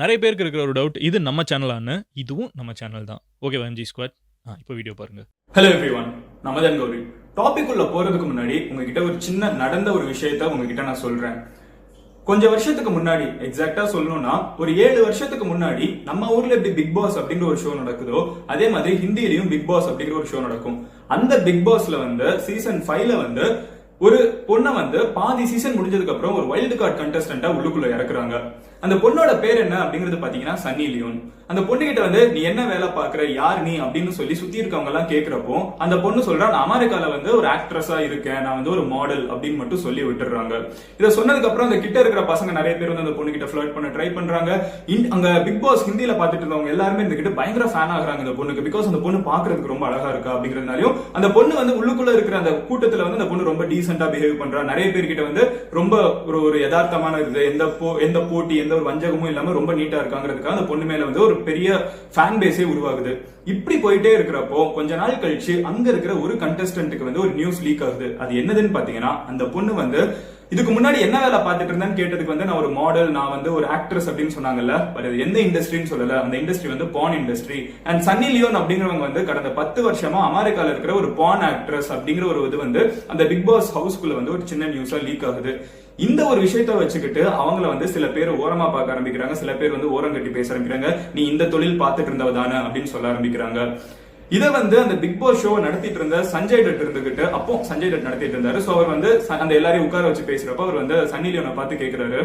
நிறைய பேருக்கு இருக்கிற ஒரு டவுட் இது நம்ம சேனலான்னு இதுவும் நம்ம சேனல் தான். ஓகே எம்ஜி ஸ்குவாட் ஆ இப்போ வீடியோ பாருங்க. ஹலோ எவ்ரி ஒன் நமதன் கௌரி. டாபிக் உள்ள போறதுக்கு முன்னாடி உங்ககிட்ட ஒரு சின்ன நடந்த ஒரு விஷயத்த உங்ககிட்ட நான் சொல்றேன். கொஞ்ச வருஷத்துக்கு முன்னாடி எக்ஸாக்டா சொல்லணும்னா ஒரு ஏழு வருஷத்துக்கு முன்னாடி நம்ம ஊர்ல எப்படி பிக் பாஸ் அப்படிங்கிற ஒரு ஷோ நடக்குதோ அதே மாதிரி ஹிந்திலையும் பிக் பாஸ் அப்படிங்கிற ஒரு ஷோ நடக்கும். அந்த பிக் பாஸ்ல வந்து சீசன் ஃபைவ்ல வந்து ஒரு பொண்ணை வந்து பாதி சீசன் முடிஞ்சதுக்கு அப்புறம் ஒரு வைல்டு கார்டு கண்டஸ்டண்டா உள்ளுக்குள்ள இறக்குறாங்க. அந்த பொண்ணோட பேர் என்ன அப்படிங்கிறது பாத்தீங்கன்னா சன்னி லியோன் அந்த பொண்ணு கிட்ட வந்து நீ என்ன வேலை பாக்குற யார் நீ? அப்படின்னு சொல்லி சுத்தி இருக்கவங்க எல்லாம் கேக்குறப்போ அந்த பொண்ணு சொல்றா நான் அமெரிக்கால வந்து ஒரு ஆக்ட்ரஸா இருக்கேன். நான் வந்து ஒரு மாடல் அப்படின்னு மட்டும் சொல்லி விட்டுறாங்க. இதை சொன்னதுக்கு அப்புறம் அந்த கிட்ட இருக்கிற பசங்க நிறைய பேர் வந்து அந்த பொண்ணு கிட்ட ஃபிளர்ட் பண்ண ட்ரை பண்றாங்க. இன்- அங்க பிக் பாஸ் ஹிந்தியில பாத்துட்டு இருந்தவங்க எல்லாருமே இந்த கிட்ட பயங்கர ஃபேன் ஆகுறாங்க இந்த பொண்ணுக்கு. பிகாஸ் அந்த பொண்ணு பாக்குறதுக்கு ரொம்ப அழகா இருக்கா அப்படிங்கறதுனாலயும் அந்த பொண்ணு வந்து உள்ளுக்குள்ள இருக்கிற அந்த கூட்டத்துல வந்து அந்த பொண்ணு ரொம்ப டீசென்டா பிஹேவ் பண்றா. நிறைய பேர்கிட்ட வந்து ரொம்ப ஒரு ஒரு யதார்த்தமான இது எந்த போ எந்த போட்டி எந்த ஒரு வஞ்சகமும் இல்லாம ரொம்ப நீட்டா இருக்காங்கிறதுக்காக அந்த பொண்ணு மேல வந்து ஒரு பெரிய ஃபேன் பேஸே உருவாகுது. இப்படி போயிட்டே இருக்கிறப்போ கொஞ்ச நாள் கழிச்சு அங்க இருக்கிற ஒரு கண்டஸ்டன்ட்டுக்கு வந்து ஒரு நியூஸ் லீக் ஆகுது. அது என்னதுன்னு பாத்தீங்கன்னா அந்த பொண்ணு வந்து இதுக்கு முன்னாடி என்ன வேலை பார்த்துட்டு இருந்தேன்னு கேட்டதுக்கு வந்து நான் ஒரு மாடல் நான் வந்து ஒரு ஆக்ட்ரஸ் அப்படின்னு சொன்னாங்கல்ல. பட் அது எந்த இண்டஸ்ட்ரின்னு சொல்லல. அந்த இண்டஸ்ட்ரி வந்து porn industry and Sunny Leone அப்படிங்கிறவங்க வந்து கடந்த பத்து வருஷமா அமெரிக்கால இருக்கிற ஒரு பான் ஆக்ட்ரஸ் அப்படிங்கிற ஒரு இது வந்து அந்த பிக் பாஸ் ஹவுஸ்குள்ள வந்து ஒரு சின்ன நியூஸா லீக் ஆகுது. இந்த ஒரு விஷயத்த வச்சுக்கிட்டு அவங்கள வந்து சில பேர் ஓரமா பார்க்க ஆரம்பிக்கிறாங்க சில பேர் வந்து ஓரம் கட்டி பேச ஆரம்பிக்கிறாங்க. நீ இந்த தொழில் பார்த்துட்டு இருந்தவ தானே அப்படின்னு சொல்ல ஆரம்பிக்கிறாங்க. இதை வந்து அந்த பிக் பாஸ் ஷோ நடத்திட்டு இருந்த சஞ்சய் டட் இருந்துகிட்டு அப்போ சஞ்சய் டட் நடத்திட்டு இருந்தாரு. சோ அவர் வந்து ச- அந்த எல்லாரையும் உட்கார வச்சு பேசுறப்ப அவர் வந்து சன்னி லியோனை பார்த்து கேட்கிறாரு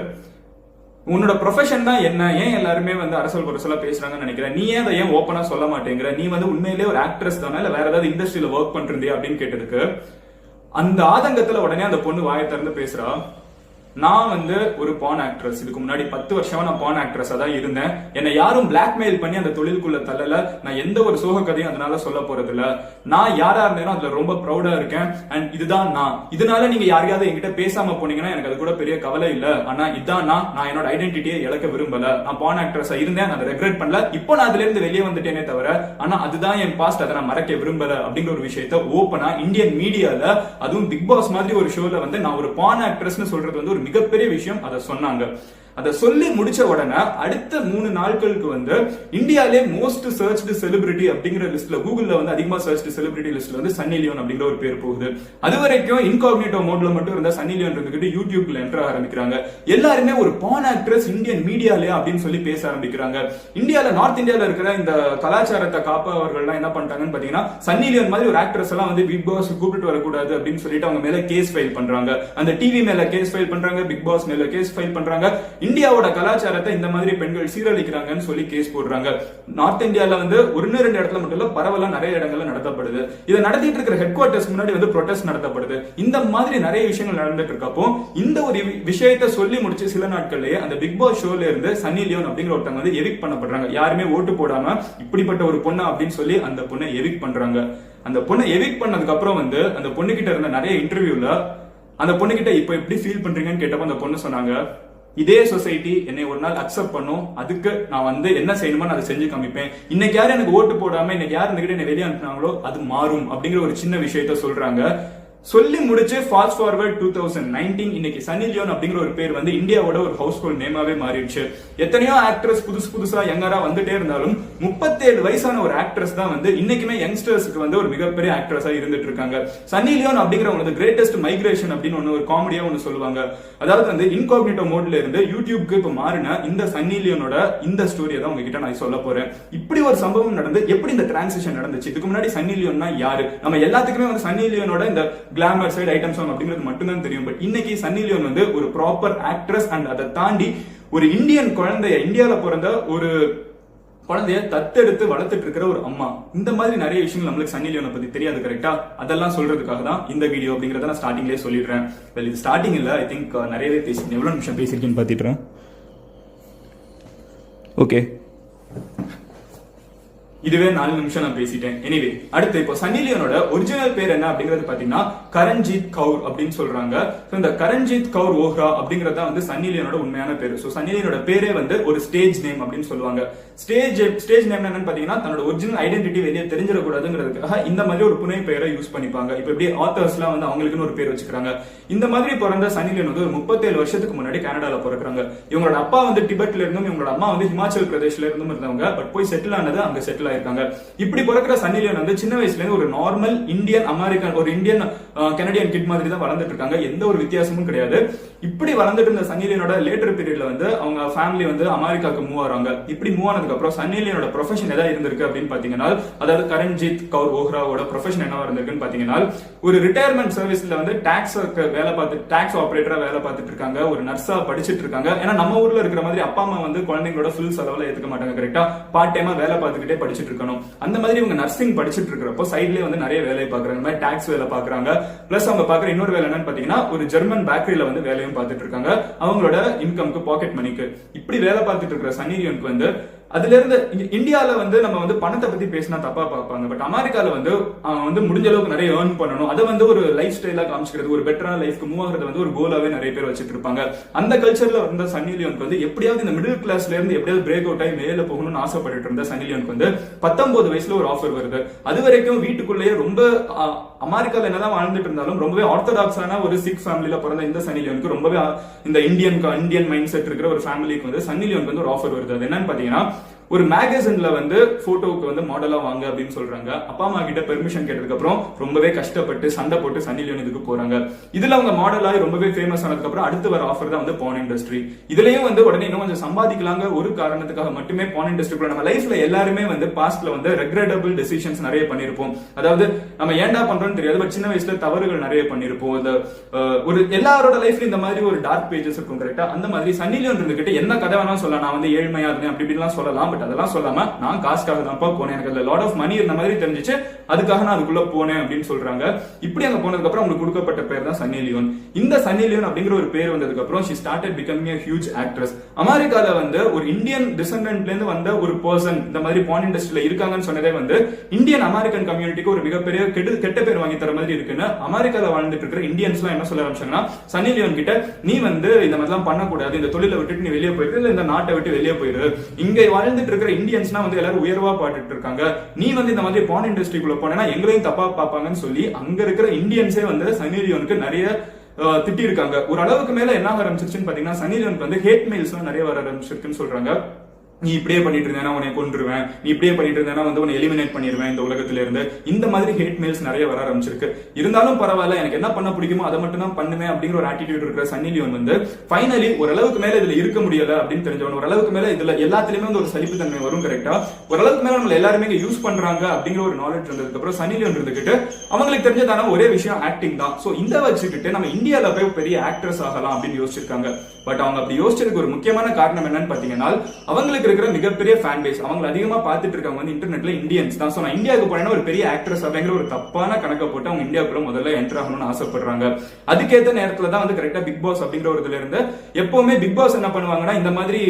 உன்னோட ப்ரொஃபஷன் தான் என்ன? ஏன் எல்லாருமே வந்து அரசல் புரசலா பேசுறாங்கன்னு நினைக்கிறேன் நீ ஏன் அதை ஏன் ஓப்பனா சொல்ல மாட்டேங்கிற? நீ வந்து உண்மையிலேயே ஒரு ஆக்ட்ரஸ் தானே? இல்ல வேற ஏதாவது இண்டஸ்ட்ரியில ஒர்க் பண்றியா அப்படின்னு கேட்டதுக்கு அந்த ஆதங்கத்துல உடனே அந்த பொண்ணு வாயை திறந்து பேசுறா. நான் வந்து ஒரு பான் ஆக்ட்ரஸ் இதுக்கு முன்னாடி பத்து வருஷமா நான் பான் ஆக்ட்ரஸா தான் இருந்தேன். என்னை யாரும் பிளாக்மெயில் பண்ணி அந்த தொழிலுக்குள்ள தள்ளல. நான் எந்த ஒரு சோக கதையும் அதனால சொல்ல போறது இல்ல நான் யாரா இருந்தேனோ அதுல ரொம்ப ப்ரௌடா இருக்கேன். அண்ட் இதுதான் நான். இதனால நீங்க யாரையாவது என்கிட்ட பேசாம போனீங்கன்னா எனக்கு அது கூட பெரிய கவலை இல்ல. ஆனா இதான் நான். நான் என்னோட ஐடென்டிட்டியை இழக்க விரும்பல. நான் பான் ஆக்ட்ரஸா இருந்தேன். அதை ரெக்ரெட் பண்ணல. இப்போ நான் அதுல இருந்து வெளியே வந்துட்டேனே தவிர ஆனா அதுதான் என் பாஸ்ட் அதை நான் மறக்க விரும்பல அப்படிங்கிற ஒரு விஷயத்த ஓப்பனா இந்தியன் மீடியால அதுவும் பிக் பாஸ் மாதிரி ஒரு ஷோல வந்து நான் ஒரு பான் ஆக்ட்ரஸ்னு சொல்றது வந்து ஒரு மிகப்பெரிய விஷயம் அதை சொன்னாங்க. அதை சொல்லி முடிச்ச உடனே அடுத்த மூணு நாட்களுக்கு வந்து இந்தியாலே மோஸ்ட் சர்ச்டு செலிபிரிட்டி அப்படிங்கிற லிஸ்ட்ல கூகுள்ல வந்து அதிகமா சர்ச்டு செலிபிரிட்டி லிஸ்ட்ல வந்து சன்னி லியோன் அப்படிங்கிற ஒரு பேர் போகுது. அது வரைக்கும் இன்காக்னிட்டோ மோட்ல மட்டும் இருந்தா சன்னி லியோன் இருந்துகிட்டு யூடியூப்ல என்டர் ஆரம்பிக்கிறாங்க. எல்லாருமே ஒரு பான் ஆக்ட்ரஸ் இந்தியன் மீடியாலே அப்படின்னு சொல்லி பேச ஆரம்பிக்கிறாங்க. இந்தியால நார்த் இந்தியால இருக்கிற இந்த கலாச்சாரத்தை காப்பவர்கள்லாம் என்ன பண்ணிட்டாங்கன்னு பாத்தீங்கன்னா சன்னி லியோன் மாதிரி ஒரு ஆக்ட்ரஸ் எல்லாம் வந்து பிக் பாஸ் கூப்பிட்டு வரக்கூடாது அப்படின்னு சொல்லிட்டு அவங்க மேல கேஸ் ஃபைல் பண்றாங்க. அந்த டிவி மேல கேஸ் ஃபைல் பண்றாங்க பிக் பாஸ் மேல கேஸ் ஃபைல் பண்றாங்க. இந்தியாவோட கலாச்சாரத்தை இந்த மாதிரி பெண்கள் சீரழிக்கிறாங்கன்னு சொல்லி கேஸ் போடுறாங்க. நார்த் இந்தியால வந்து ஒன்னு ரெண்டு இடத்துல மட்டும் இல்ல பரவலா நிறைய இடங்கள்ல நடத்தப்படுது. இதை நடத்திட்டு இருக்கிற ஹெட் குவார்டர்ஸ் முன்னாடி வந்து ப்ரொடெஸ்ட் நடத்தப்படுது. இந்த மாதிரி நிறைய விஷயங்கள் நடந்துட்டு இருக்கப்போ இந்த ஒரு விஷயத்த சொல்லி முடிச்சு சில நாட்கள்லயே அந்த பிக் பாஸ் ஷோல இருந்து சன்னி லியோன் அப்படிங்கிற ஒருத்தவங்க வந்து எவிக் பண்ணப்படுறாங்க. யாருமே ஓட்டு போடாம இப்படிப்பட்ட ஒரு பொண்ணு அப்படின்னு சொல்லி அந்த பொண்ணை எவிக் பண்றாங்க. அந்த பொண்ணை எவிக் பண்ணதுக்கு அப்புறம் வந்து அந்த பொண்ணு கிட்ட இருந்த நிறைய இன்டர்வியூல அந்த பொண்ணு கிட்ட எப்படி ஃபீல் பண்றீங்கன்னு கேட்டப்ப அந்த பொண்ணு சொன்னாங்க இதே சொசைட்டி என்னை ஒரு நாள் அக்செப்ட் பண்ணும். அதுக்கு நான் வந்து என்ன செய்யணுமோ அதை செஞ்சு காமிப்பேன். இன்னைக்கு யாரும் எனக்கு ஓட்டு போடாம இன்னைக்கு யார் இந்த என்னை வெளியே அனுப்புனாங்களோ அது மாறும் அப்படிங்கிற ஒரு சின்ன விஷயத்த சொல்றாங்க. சொல்லி முடிச்சு fast forward two thousand nineteen இன்னைக்கு சன்னி லியோன் அப்படிங்கிற ஒரு பேர் வந்து இந்தியாவோட ஒரு ஹவுஸ் ஹோல்ட் நேமாவே மாறிடுச்சு. எத்தனையோ ஆக்ட்ரஸ் புதுசு புதுசா யங்கரா வந்துட்டே இருந்தாலும் முப்பத்தேழு வயசான ஒரு ஆக்ட்ரஸ் தான் வந்து இன்னைக்குமே யங்ஸ்டர்ஸ்க்கு வந்து ஒரு மிகப்பெரிய ஆக்ட்ரஸா இருந்துட்டு இருக்காங்க. சன்னி லியோன் அப்படிங்கிறவங்க கிரேட்டஸ்ட் மைக்ரேஷன் அப்படின்னு ஒன்று ஒரு காமெடியா ஒன்று சொல்லுவாங்க. அதாவது வந்து இன்காக்னிட்டோ மோட்ல இருந்து யூடியூப்க்கு இப்போ மாறின இந்த சன்னி லியோனோட இந்த ஸ்டோரியை தான் உங்ககிட்ட நான் சொல்ல போறேன். இப்படி ஒரு சம்பவம் நடந்து எப்படி இந்த டிரான்சிஷன் நடந்துச்சு? இதுக்கு முன்னாடி சன்னி லியோன்னா யாரு? நம்ம எல்லாத்துக்குமே வந்து சன்னி லியோனோட இந்த கிளாமர் சைடு ஐட்டம் சாங் அப்படிங்கிறது மட்டும்தான் தெரியும். பட் இன்னைக்கு சன்னி லியோன் வந்து ஒரு ப்ராப்பர் ஆக்ட்ரஸ் அண்ட் அதை தாண்டி ஒரு இந்தியன் குழந்தைய இந்தியால பிறந்த ஒரு குழந்தைய தத்தெடுத்து வளர்த்துட்டு இருக்கிற ஒரு அம்மா. இந்த மாதிரி நிறைய விஷயங்கள் நம்மளுக்கு சன்னி லியோனை பத்தி தெரியாது கரெக்டா அதெல்லாம் சொல்றதுக்காக தான் இந்த வீடியோ அப்படிங்கறத நான் ஸ்டார்டிங்லேயே சொல்லிடுறேன். வெல் இது ஸ்டார்டிங் இல்ல ஐ திங்க் நிறையவே பேசி எவ்வளவு நிமிஷம் பேசியிருக்கேன்னு பாத்திட்டுறேன் ஓகே இதுவே நாலு நிமிஷம் நான் பேசிட்டேன். எனிவே அடுத்து இப்போ சன்னி லியோனோட ஒரிஜினல் பேர் என்ன அப்படிங்கிறது பாத்தீங்கன்னா கரண்ஜீத் கவுர் அப்படின்னு சொல்றாங்க. இந்த கரண்ஜீத் கவுர் ஓஹ்ரா அப்படிங்கறத தான் வந்து சன்னி லியோனோட உண்மையான பேர். ஸோ சன்னி லியோனோட பேரே வந்து ஒரு ஸ்டேஜ் நேம் அப்படின்னு சொல்லுவாங்க. ஸ்டேஜ் ஸ்டேஜ் நேம் என்னன்னு பாத்தீங்கன்னா தன்னோட ஒரிஜினல் ஐடென்டிட்டி வெளியே தெரிஞ்சிடக்கூடாதுங்கிறதுக்காக இந்த மாதிரி ஒரு புனை பெயரை யூஸ் பண்ணிப்பாங்க. இப்போ எப்படி ஆத்தர்ஸ்லாம் வந்து அவங்களுக்குன்னு ஒரு பேர் வச்சுக்கிறாங்க. இந்த மாதிரி பிறந்த சன்னி லியோன் வந்து ஒரு முப்பத்தேழு வருஷத்துக்கு முன்னாடி கனடால பிறக்குறாங்க. இவங்களோட அப்பா வந்து டிபெட்ல இருந்தும் இவங்களோட அம்மா வந்து ஹிமாச்சல் பிரதேஷ்ல இருந்தும் இருந்தவங்க. பட் போய் செட்டில் ஆனது அங்க செட்டில் ஆயிருக்காங்க இப்படி பிறக்கிற சன்னிலியன் வந்து சின்ன வயசுல இருந்து ஒரு நார்மல் இந்தியன் அமெரிக்கன் ஒரு இந்தியன் கனடியன் கிட் மாதிரி தான் வளர்ந்துட்டு இருக்காங்க. எந்த ஒரு வித்தியாசமும் கிடையாது. இப்படி வளர்ந்துட்டு இருந்த சன்னிலியனோட லேட்டர் பீரியட்ல வந்து அவங்க ஃபேமிலி வந்து அமெரிக்காவுக்கு மூவ் ஆறாங்க இப்படி மூவ் ஆனதுக்கு அப்புறம் சன்னிலியனோட ப்ரொஃபஷன் எதாவது இருந்திருக்கு அப்படின்னு பாத்தீங்கன்னா அதாவது கரண்ஜித் கவுர் ஓஹ்ராவோட ப்ரொஃபஷன் என்னவா இருந்திருக்குன்னு பாத்தீங்கன்னா ஒரு ரிட்டையர்மெண்ட் சர்வீஸ்ல வந்து டாக்ஸ் வேலை பார்த்து டாக்ஸ் ஆபரேட்டரா வேலை பார்த்துட்டு இருக்காங்க. ஒரு நர்ஸா படிச்சுட்டு இருக்காங்க. ஏன்னா நம்ம ஊர்ல இருக்கிற மாதிரி அப்பா அம்மா வந்து குழந்தைங்களோட ஃபுல் செலவுல ஏத்துக்க மாட்டாங்க கரெக்டா பார்ட் டைமா வேலை பார்த்துக்கிட்டே படி படிச்சுட்டு இருக்கணும் அந்த மாதிரி இவங்க நர்சிங் படிச்சுட்டு இருக்கிறப்போ சைட்லயே வந்து நிறைய வேலையை பாக்குறாங்க மாதிரி டாக்ஸ் வேலை பாக்குறாங்க பிளஸ் அவங்க பாக்குற இன்னொரு வேலை என்னன்னு பாத்தீங்கன்னா ஒரு ஜெர்மன் பேக்கரியில வந்து வேலையும் பார்த்துட்டு இருக்காங்க அவங்களோட இன்கம்க்கு பாக்கெட் மணிக்கு இப்படி வேலை பார்த்துட்டு இருக்கிற சன்னீரியனுக்கு வந்து அதுல இருந்து இங்க- இந்தியால வந்து நம்ம வந்து பணத்தை பத்தி பேசினா தப்பா பார்ப்பாங்க. பட் அமெரிக்கால வந்து அவன் வந்து முடிஞ்ச அளவுக்கு நிறைய ஏர்ன் பண்ணணும். அதை வந்து ஒரு லைஃப் ஸ்டைலா காமிச்சிக்கிறது ஒரு பெட்டரான லைஃப்க்கு மூவ் ஆகுறது வந்து ஒரு கோலாவே நிறைய பேர் வச்சுட்டு இருப்பாங்க. அந்த கல்ச்சர்ல இருந்த சன்னி லியோனுக்கு வந்து எப்படியாவது இந்த மிடில் கிளாஸ்ல இருந்து எப்படியாவது பிரேக் அவுட் ஆகி மேல போகணும்னு ஆசைப்பட்டுட்டு இருந்த சன்னி லியோனுக்கு வந்து பத்தொன்பது வயசுல ஒரு ஆஃபர் வருது. அது வரைக்கும் வீட்டுக்குள்ளேயே ரொம்ப அமெரிக்காவில் என்னதான் வாழ்ந்துட்டு இருந்தாலும் ரொம்பவே ஆர்த்தடாக்ஸான ஒரு சிக் ஃபேமிலியில பிறந்த இந்த சனி லியோனுக்கு ரொம்பவே இந்த இந்தியன் இந்தியன் மைண்ட் செட் இருக்கிற ஒரு ஃபேமிலிக்கு வந்து சன்னி லியோனுக்கு வந்து ஒரு ஆஃபர் வருது. அது என்னன்னு பாத்தீங்கன்னா ஒரு மேகசின்ல வந்து போட்டோவுக்கு வந்து மாடலா வாங்க அப்படின்னு சொல்றாங்க. அப்பா அம்மா கிட்ட பெர்மிஷன் கேட்டதுக்கு அப்புறம் ரொம்பவே கஷ்டப்பட்டு சண்டை போட்டு சன்னி லியோனுக்கு இதுக்கு போறாங்க. இதுல அவங்க மாடல் ஆகி ரொம்பவே ஃபேமஸ் ஆனதுக்கு அப்புறம் அடுத்து வர ஆஃபர் தான் வந்து பான் இண்டஸ்ட்ரி இதுலயும் வந்து உடனே இன்னும் கொஞ்சம் சம்பாதிக்கலாங்க ஒரு காரணத்துக்காக மட்டுமே பான் இண்டஸ்ட்ரிக்குள்ள நம்ம லைஃப்ல எல்லாருமே வந்து பாஸ்ட்ல வந்து ரெக்ரெட்டபிள் டெசிஷன்ஸ் நிறைய பண்ணிருப்போம். அதாவது நம்ம ஏன்டா பண்றோம்னு தெரியாது பட் சின்ன வயசுல தவறுகள் நிறைய பண்ணிருப்போம். இந்த ஒரு எல்லாரோட லைஃப்ல இந்த மாதிரி ஒரு டார்க் பேஜஸ் இருக்கும் கரெக்டா அந்த மாதிரி சன்னி லியோன் இருந்துகிட்டு என்ன கதை வேணாலும் சொல்லலாம். நான் வந்து ஏழ்மையா இருந்தேன் அப்படி இப்படிலாம் சொல்லலாம். பட் அதெல்லாம் சொல்லாம நான் காசுக்காக தான்ப்பா போனேன். எனக்கு அதுல லாட் ஆஃப் மணி இருந்த மாதிரி தெரிஞ்சிச்சு. அதுக்காக நான் அதுக்குள்ள போனேன் அப்படின்னு சொல்றாங்க. இப்படி அங்க போனதுக்கு அப்புறம் அவங்களுக்கு கொடுக்கப்பட்ட பேர் தான் சன்னி லியோன் இந்த சன்னி லியோன் அப்படிங்கிற ஒரு பேர் வந்ததுக்கு அப்புறம் she started becoming a huge actress அமெரிக்கால வந்து ஒரு இந்தியன் டிசன்டன்ட்ல இருந்து வந்த ஒரு பர்சன் இந்த மாதிரி பான் இண்டஸ்ட்ரியில இருக்காங்கன்னு சொன்னதே வந்து இந்தியன் அமெரிக்கன் கம்யூனிட்டிக்கு ஒரு மிகப்பெரிய கெடு கெட்ட பேர் வாங்கி தர மாதிரி இருக்குன்னு அமெரிக்கால வாழ்ந்துட்டு இருக்கிற இந்தியன்ஸ் எல்லாம் என்ன சொல்ல ஆரம்பிச்சாங்கன்னா சன்னி லியோன் கிட்ட நீ வந்து இந்த மாதிரிலாம் பண்ணக்கூடாது. இந்த தொழிலை விட்டுட்டு நீ வெளியே போயிரு. இல்ல இந்த நாட்டை விட்டு வெளியே போயிரு. இங்க வாழ்ந்து வாழ்ந்துட்டு இருக்கிற இந்தியன்ஸ்னா வந்து எல்லாரும் உயர்வா பாட்டுட்டு இருக்காங்க நீ வந்து இந்த மாதிரி பான் இண்டஸ்ட்ரிக்குள்ள போனேன்னா எங்களையும் தப்பா பார்ப்பாங்கன்னு சொல்லி அங்க இருக்கிற இந்தியன்ஸே வந்து சன்னி லியோனுக்கு நிறைய திட்டி இருக்காங்க ஒரு அளவுக்கு மேல என்ன ஆரம்பிச்சிருச்சுன்னு பாத்தீங்கன்னா சனிலியோனுக்கு வந்து ஹேட் மெயில்ஸ் நிறைய வர ஆரம்பிச்சிருக்குன்னு சொல்றாங்க. நீ இப்படியே பண்ணிட்டு இருந்தேனா உன்னை கொன்றுவேன். நீ இப்படியே பண்ணிட்டு இருந்தேன்னா வந்து உன்னை எலிமினேட் பண்ணிடுவேன் இந்த உலகத்துல இருந்து இந்த மாதிரி ஹேட் மெயில்ஸ் நிறைய வர ஆரம்பிச்சிருக்கு. இருந்தாலும் பரவாயில்ல எனக்கு என்ன பண்ண பிடிக்குமோ அதை மட்டும் தான் பண்ணுவேன் அப்படிங்கிற ஒரு ஆட்டிடியூட் இருக்கிற சன்னி லியோன் வந்து ஃபைனலி ஓரளவுக்கு மேல இதுல இருக்க முடியல அப்படின்னு தெரிஞ்சவன் ஓரளவுக்கு மேல இதுல எல்லாத்துலயுமே வந்து ஒரு சலிப்பு தன்மை வரும் கரெக்டா ஓரளவுக்கு மேல நம்ம எல்லாருமே யூஸ் பண்றாங்க அப்படிங்கிற ஒரு நாலேஜ் இருந்ததுக்கு அப்புறம் சன்னி லியோன் இருந்துகிட்டு அவங்களுக்கு தெரிஞ்சதான ஒரே விஷயம் ஆக்டிங் தான். சோ இந்த வச்சுக்கிட்டு நம்ம இந்தியாவில போய் பெரிய ஆக்ட்ரஸ் ஆகலாம் அப்படின்னு யோசிச்சிருக்காங்க. பட் அவங்க அப்படி யோசிச்சதுக்கு ஒரு முக்கியமான காரணம் என்னன்னு பாத்தீங்கன்னா அவங்களுக்கு இருக்கிற மிகப்பெரிய ஃபேன் பேஸ் அவங்க அதிகமா பார்த்துட்டு இருக்காங்க வந்து இன்டர்நெட்ல இந்தியன்ஸ் தான். சோ நான் இந்தியாவுக்கு போனேன்னா ஒரு பெரிய ஆக்ட்ரஸ் அப்படிங்கிற ஒரு தப்பான கணக்கை போட்டு அவங்க இந்தியாவுக்குள்ள முதல்ல என்டர் ஆகணும்னு ஆசைப்படுறாங்க. அதுக்கேத்த நேரத்துல தான் வந்து கரெக்டா பிக் பாஸ் அப்படிங்கிற ஒரு இதுல இருந்து எப்பவுமே பிக் பாஸ் என்ன பண்ணுவாங்கன்னா இந்த மாதிரி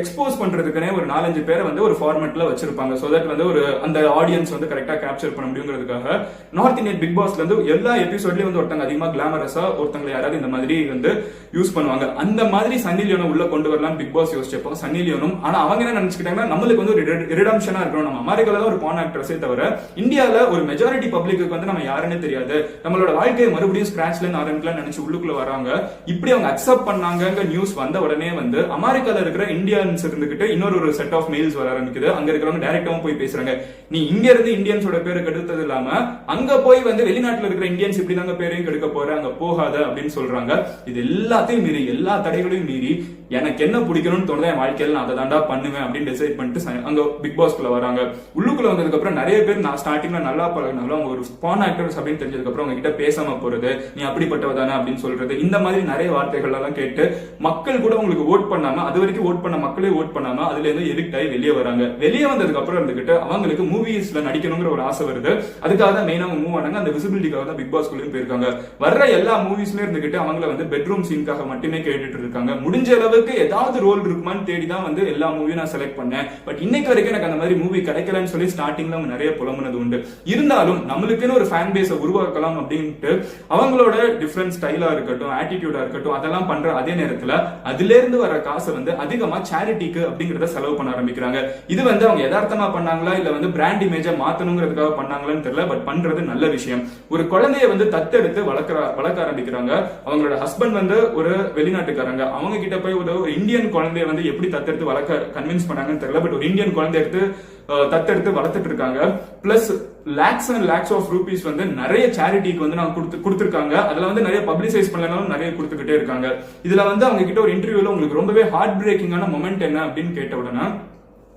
எக்ஸ்போஸ் பண்றதுக்குனே ஒரு நாலஞ்சு பேரை வந்து ஒரு ஃபார்மேட்ல வச்சிருப்பாங்க. சோ தட் வந்து ஒரு அந்த ஆடியன்ஸ் வந்து கரெக்டா கேப்சர் பண்ண முடியுங்கிறதுக்காக நார்த் இந்தியன் பிக் பாஸ்ல இருந்து எல்லா எபிசோட்லயும் வந்து ஒருத்தங்க அதிகமா கிளாமரஸா ஒருத்தங்களை யாராவது இந்த மாதிரி வந்து யூஸ் பண்ணுவாங்க. அந்த மாதிரி சன்னி லியோனை உள்ள கொண்டு வரலாம் பிக் பாஸ் யோசிச்சப்போ சன்னி லியோனும் ஆனா அவங்க என்ன நினைச்சுக்கிட்டாங்கன்னா நம்மளுக்கு வந்து ஒரு ரிடம்ஷனா இருக்கணும். நம்ம அமெரிக்கால தான் ஒரு பான் ஆக்டர்ஸே தவிர இந்தியால ஒரு மெஜாரிட்டி பப்ளிக்கு வந்து நம்ம யாருன்னு தெரியாது. நம்மளோட வாழ்க்கையை மறுபடியும் ஸ்கிராச்ல இருந்து ஆரம்பிக்கலாம் நினைச்சு உள்ளுக்குள்ள வராங்க. இப்படி அவங்க அக்செப்ட் பண்ணாங்க நியூஸ் வந்த உடனே வந்து அமெரிக்கால இருக்கிற இந்தியன்ஸ் இருந்துகிட்டு இன்னொரு ஒரு செட் ஆஃப் மெயில்ஸ் வர ஆரம்பிக்குது. அங்க இருக்கிறவங்க டைரக்டாவும் போய் பேசுறாங்க. நீ இங்க இருந்து இந்தியன்ஸோட பேரு கெடுத்தது இல்லாம அங்க போய் வந்து வெளிநாட்டுல இருக்கிற இந்தியன்ஸ் இப்படி தாங்க பேரையும் கெடுக்க போற அங்க போகாத அப்படின்னு சொல்றாங்க. இது எல்லாத்தையும் மீறி எல்லா தடைகளையும் மீறி எனக்கு என்ன பிடிக்கணும்னு தோணுது என் வாழ்க்கையில நான் அதை தாண்டா பண்ணுவேன் அப்படின்னு டிசைட் பண்ணிட்டு அங்க பிக் பாஸ்க்குள்ள வராங்க. உள்ளுக்குள்ள வந்ததுக்கு அப்புறம் நிறைய பேர் நான் ஸ்டார்டிங்ல நல்லா பழகினாலும் அவங்க ஒரு ஸ்பான் ஆக்டர்ஸ் அப்படின்னு தெரிஞ்சதுக்கு அப்புறம் அவங்க கிட்ட பேசாம போறது நீ அப்படிப்பட்டவதானே அப்படின்னு சொல்றது இந்த மாதிரி நிறைய வார்த்தைகள் எல்லாம் கேட்டு மக்கள் கூட உங்களுக்கு ஓட் பண்ணாம அது வரைக்கும் ஓட் பண்ண மக்களே ஓட் பண்ணாம அதுல இருந்து எடிக்ட் ஆகி வெளியே வராங்க. வெளியே வந்ததுக்கு அப்புறம் இருந்துகிட்டு அவங்களுக்கு மூவிஸ்ல நடிக்கணுங்கிற ஒரு ஆசை வருது. அதுக்காக தான் மெயினா அவங்க மூவ் ஆனாங்க. அந்த விசிபிலிட்டிக்காக தான் பிக் பாஸ்குள்ளேயும் போயிருக்காங்க. வர்ற எல்லா மூவிஸ்லயும் இருந்துகிட்டு அவங்கள வந்து பெட்ரூம் சீனுக்காக மட்டுமே கேட்டுட்டு இருக்காங்க. முடிஞ்ச அளவுக்கு ஏதாவது ரோல் இருக்குமான்னு தேடி தான் வந்து எல்லா மூவியும் நான் செலக்ட் பண்ணேன். பட் இன்னைக்கு வரைக்கும் எனக்கு அந்த மாதிரி மூவி கிடைக்கலன்னு சொல்லி ஸ்டார்டிங்ல அவங்க நிறைய புலம்புனது உண்டு. இருந்தாலும் நம்மளுக்குன்னு ஒரு ஃபேன் பேஸை உருவாக்கலாம் அப்படின்ட்டு அவங்களோட டிஃப்ரெண்ட் ஸ்டைலா இருக்கட்டும் ஆட்டிடியூடா இருக்கட்டும் அதெல்லாம் பண்ற அதே நேரத்துல அதுல இருந்து வர காசை வந்து அதிகமா சேரிட்டிக்கு அப்படிங்கறத செலவு பண்ண ஆரம்பிக்கிறாங்க. இது வந்து அவங்க யதார்த்தமா பண்ணாங்களா? இல்ல வந்து பிராண்ட் இமேஜை மாத்தணுங்கிறதுக்காக பண்ணாங்களான்னு தெரியல பட் பண்றது நல்ல விஷயம். ஒரு குழந்தைய வந்து தத்தெடுத்து வளர்க்குற வளர்க்க ஆரம்பிக்கிறாங்க. அவங்களோட ஹஸ்பண்ட் வந்து ஒரு வெளிநாட்டுக்காரங்க. அவங்க கிட்ட போய் ஒரு இந்தியன் குழந்தைய வந்து எப்படி தத்தெடுத்து வளர்க்க கன்வின்ஸ் பண்ணாங்கன்னு தெரியல. பட் ஒரு இந்தியன் குழந்தை எடுத்து தத்தெடுத்து வளர்த்துட்டு இருக்காங்க. Plus lakhs and lakhs of rupees வந்து நிறைய சேரிட்டிக்கு வந்து நான் கொடுத்து கொடுத்துருக்காங்க. அதுல வந்து நிறைய பப்ளிசைஸ் பண்ணலனாலும் நிறைய கொடுத்துக்கிட்டே இருக்காங்க. இதுல வந்து அவங்க கிட்ட ஒரு இன்டர்வியூல உங்களுக்கு ரொம்பவே ஹார்ட் பிரேக்கிங்கான மொமெண்ட் என்ன அப்படின்னு கேட்ட உடனே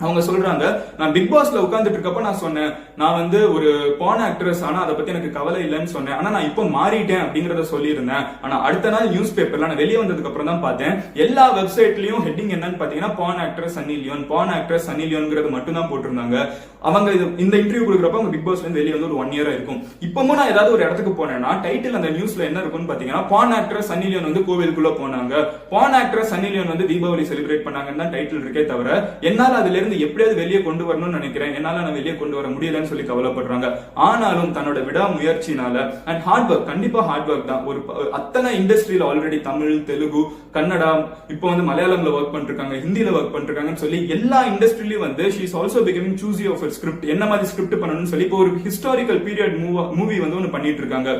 அவங்க சொல்றாங்க நான் பிக் பாஸ்ல உட்காந்துட்டு இருக்கப்ப நான் சொன்னேன் நான் வந்து ஒரு பான் ஆக்ட்ரஸ் ஆனா அதை பத்தி எனக்கு கவலை இல்லைன்னு சொன்னேன். ஆனா நான் இப்போ மாறிட்டேன் அப்படிங்கறத சொல்லியிருந்தேன். ஆனா அடுத்த நாள் நியூஸ் பேப்பர்ல நான் வெளியே வந்ததுக்கு அப்புறம் தான் பார்த்தேன். எல்லா வெப்சைட்லயும் ஹெட்டிங் என்னன்னு பாத்தீங்கன்னா porn actress Sunny Leone porn actress Sunny லியோன்ங்கிறது மட்டும் தான் போட்டிருந்தாங்க. அவங்க இது இந்த இன்டர்வியூ கொடுக்குறப்ப அவங்க பிக் பாஸ்ல இருந்து வெளியே வந்து ஒரு ஒன் இயரா இருக்கும். இப்பவும் நான் ஏதாவது ஒரு இடத்துக்கு போனேன்னா டைட்டில் அந்த நியூஸ்ல என்ன இருக்கும்னு பாத்தீங்கன்னா பான் ஆக்ட்ரஸ் சன்னி லியோன் வந்து கோவிலுக்குள்ள போனாங்க. பான் ஆக்ட்ரஸ் சன்னி லியோன் வந்து தீபாவளி செலிப்ரேட் பண்ணாங்கன்னு தான் டைட்டில் இருக்கே தவிர என்னால அதுல இருந்து எப்படியாவது வெளியே கொண்டு வரணும்னு நினைக்கிறேன். என்னால நான் வெளியே கொண்டு வர முடியலன்னு சொல்லி கவலைப்படுறாங்க. ஆனாலும் தன்னோட விடாமுயற்சினால அண்ட் ஹார்ட் ஒர்க் கண்டிப்பா ஹார்ட் ஒர்க் தான். ஒரு அத்தனை இண்டஸ்ட்ரியில ஆல்ரெடி தமிழ் தெலுங்கு கன்னடா இப்போ வந்து மலையாளம்ல ஒர்க் பண்ணிருக்காங்க ஹிந்தியில ஒர்க் பண்ணிருக்காங்கன்னு சொல்லி எல்லா இண்டஸ்ட்ரியிலயும் வந்து she is also becoming choosy of script என்ன மாதிரி ஸ்கிரிப்ட் பண்ணணும்னு சொல்லி இப்போ ஒரு ஹிஸ்டாரிக்கல் பீரியட் மூவி வந்து ஒன்று பண்ணிட்டு இருக்காங்க.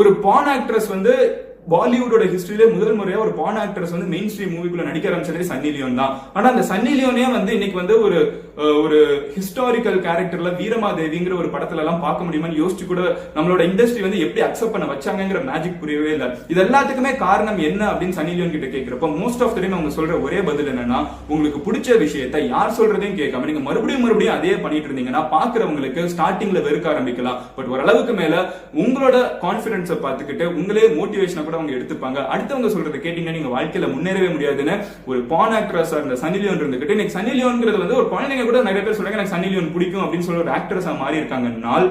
ஒரு பான் ஆக்ட்ரஸ் வந்து பாலிவுட்டோட ஹிஸ்டரியிலே முதல் முறையா ஒரு பான் ஆக்டர்ஸ் வந்து மெயின் ஸ்ட்ரீம் மூவிக்குள்ள நடிக்க ஆரம்பிச்சதே சன்னி லியோன் தான். ஆனா அந்த சன்னி லியோனே வந்து இன்னைக்கு வந்து ஒரு ஒரு ஹிஸ்டாரிக்கல் கேரக்டர்ல வீரமாதேவிங்கிற ஒரு படத்துல எல்லாம் பார்க்க முடியுமான்னு யோசிச்சு கூட நம்மளோட இண்டஸ்ட்ரி வந்து எப்படி அக்செப்ட் பண்ண வச்சாங்கங்கிற மேஜிக் புரியவே இல்லை. இது எல்லாத்துக்குமே காரணம் என்ன அப்படின்னு சனி லியோன் கிட்ட கேட்கிறப்ப மோஸ்ட் ஆஃப் த டைம் அவங்க சொல்ற ஒரே பதில் என்னன்னா உங்களுக்கு பிடிச்ச விஷயத்தை யார் சொல்றதையும் கேட்காம நீங்க மறுபடியும் மறுபடியும் அதே பண்ணிட்டு இருந்தீங்கன்னா பாக்குறவங்களுக்கு ஸ்டார்டிங்ல வெறுக்க ஆரம்பிக்கலாம். பட் ஓரளவுக்கு மேல உங்களோட கான்பிடன்ஸை பார்த்துக்கிட்டு உங்களே மோட்டிவேஷனை கூட அவங்க எடுத்துப்பாங்க. அடுத்தவங்க சொல்றதை கேட்டீங்கன்னா நீங்க வாழ்க்கையில முன்னேறவே முடியாதுன்னு ஒரு பான் ஆக்ட்ரஸா இருந்த சன்னி லியோன் இருந்துகிட்டு இன்னைக்கு சனி லியோன்ங்கிறது வந்து ஒரு குழந்தைங்க கூட நிறைய பேர் சொல்றாங்க எனக்கு சன்னி லியோன் பிடிக்கும் அப்படின்னு சொல்லி ஒரு ஆக்ட்ரஸா மாறி இருக்காங்கன்னால்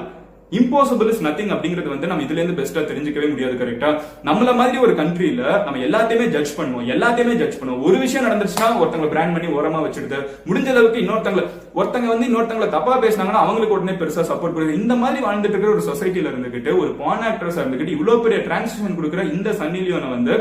இம்பாசிபிள் இஸ் நத்திங் அப்படிங்கிறது வந்து நம்ம இதுல இருந்து பெஸ்டா தெரிஞ்சுக்கவே முடியாது கரெக்டா நம்மள மாதிரி ஒரு கண்ட்ரில நம்ம எல்லாத்தையுமே ஜட்ஜ் பண்ணுவோம் எல்லாத்தையுமே ஜட்ஜ் பண்ணுவோம். ஒரு விஷயம் நடந்துச்சுன்னா ஒருத்தங்களை பிராண்ட் பண்ணி ஓரமா வச்சிருது முடிஞ்ச அளவுக்கு இன்னொருத்தங்களை ஒருத்தங்க வந்து இன்னொருத்தங்களை தப்பா பேசினாங்கன்னா அவங்களுக்கு உடனே பெருசா சப்போர்ட் கொடுக்குது இந்த மாதிரி வாழ்ந்துட்டு இருக்கிற ஒரு சொசைட்டில இருந்துகிட்டு ஒரு பான் ஆக்ட்ரஸா இருந்துகிட்டு இவ்வளவு பெரிய டிரான்ஸ்லேஷன் கொடுக்குற இந்த சன்னிலியோனை வந்து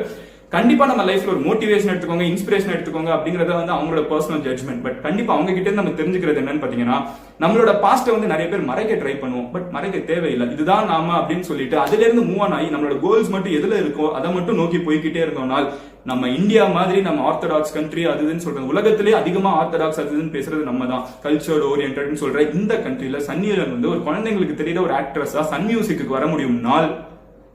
கண்டிப்பா நம்ம லைஃப்ல ஒரு மோட்டிவேஷன் எடுத்துக்கோங்க இன்ஸ்பிரேஷன் எடுத்துக்கோங்க அப்படிங்கறத வந்து அவங்களோட பர்சனல் ஜட்மெண்ட் பட் கண்டிப்பா அவங்க கிட்ட நம்ம தெரிஞ்சுக்கிறது என்னன்னு பாத்தீங்கன்னா நம்மளோட பாஸ்ட்டை வந்து நிறைய பேர் மறைக்க ட்ரை பண்ணுவோம். பட் மறைக்க தேவையில்லை. இதுதான் நாம அப்படின்னு சொல்லிட்டு அதுல இருந்து மூவ் ஆன் ஆகி நம்மளோட கோல்ஸ் மட்டும் எதுல இருக்கோ அதை மட்டும் நோக்கி போய்கிட்டே இருந்தோம்னால் நம்ம இந்தியா மாதிரி நம்ம ஆர்த்தடாக்ஸ் கண்ட்ரி அது இதுன்னு சொல்றது உலகத்திலே அதிகமா ஆர்த்தடாக்ஸ் அது இதுன்னு பேசுறது நம்ம தான் கல்ச்சர் ஓரியன்ட் சொல்ற இந்த கண்ட்ரில சன்னியலன் வந்து ஒரு குழந்தைங்களுக்கு தெரியாத ஒரு ஆக்ட்ரஸா சன் மியூசிக்கு வர முடியும்னால்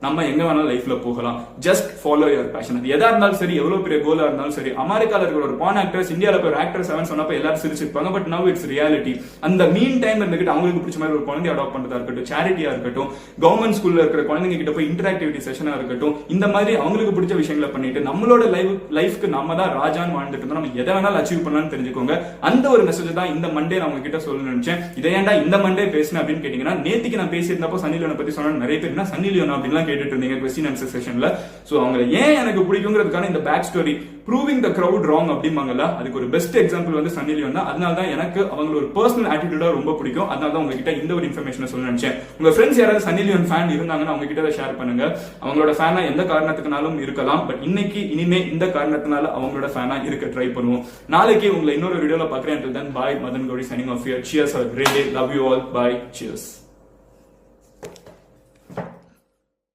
நம்ம எங்க வேணாலும் லைஃப்ல போகலாம். ஜஸ்ட் ஃபாலோ யுவர் பேஷன் அது எதா இருந்தாலும் சரி எவ்வளவு பெரிய கோலா இருந்தாலும் சரி அமெரிக்கால இருக்கிற ஒரு பான் ஆக்டர்ஸ் இந்தியால போய் ஒரு ஆக்டர் செவன் சொன்னப்ப எல்லாரும் சிரிச்சிருப்பாங்க. பட் நவ் இட்ஸ் ரியாலிட்டி அந்த மீன் டைம் இருந்துகிட்டு அவங்களுக்கு பிடிச்ச மாதிரி ஒரு குழந்தை அடாப்ட் பண்றதா இருக்கட்டும் சேரிட்டியா இருக்கட்டும் கவர்மெண்ட் ஸ்கூல்ல இருக்கிற குழந்தைங்க கிட்ட போய் இன்டராக்டிவிட்டி செஷனா இருக்கட்டும் இந்த மாதிரி அவங்களுக்கு பிடிச்ச விஷயங்களை பண்ணிட்டு நம்மளோட லைஃப் லைஃப்க்கு நம்ம தான் ராஜான்னு வாழ்ந்துட்டு இருந்தோம். நம்ம எதை வேணாலும் அச்சீவ் பண்ணலாம்னு தெரிஞ்சுக்கோங்க. அந்த ஒரு மெசேஜ் தான் இந்த மண்டே நான் உங்ககிட்ட சொல்ல நினைச்சேன். இதை ஏன்டா இந்த மண்டே பேசினேன் அப்படின்னு கேட்டீங்கன்னா நேத்திக்கு நான் பேசியிருந்தப்போ சன்னிலியோனை பத்தி சொன்னா நிறைய பேர் என்ன சன்னி அப்படின்லாம் கேட்டுட்டு இருந்தீங்க கொஸ்டின் ஆன்சர் செஷன்ல சோ அவங்க ஏன் எனக்கு பிடிக்குங்கிறதுக்கான இந்த back story proving the crowd wrong அப்படிம்பாங்கல்ல அதுக்கு ஒரு பெஸ்ட் எக்ஸாம்பிள் வந்து சன்னி லியோன் தான். அதனால தான் எனக்கு அவங்களோட ஒரு பர்சனல் ஆட்டிடியூடா ரொம்ப பிடிக்கும். அதனால தான் உங்ககிட்ட இந்த ஒரு இன்ஃபர்மேஷனை சொல்ல நினைச்சேன். உங்க ஃப்ரெண்ட்ஸ் யாராவது சன்னி லியோன் ஃபேன் இருந்தாங்கன்னா அவங்க கிட்ட ஷேர் பண்ணுங்க. அவங்களோட ஃபேனா எந்த காரணத்துக்குனாலும் இருக்கலாம். பட் இன்னைக்கு இனிமே இந்த காரணத்தினால அவங்களோட ஃபேனா இருக்க ட்ரை பண்ணுவோம். நாளைக்கு உங்களை இன்னொரு வீடியோல பாக்குறேன் bye Madan Gowri signing off your cheers ready love you all bye cheers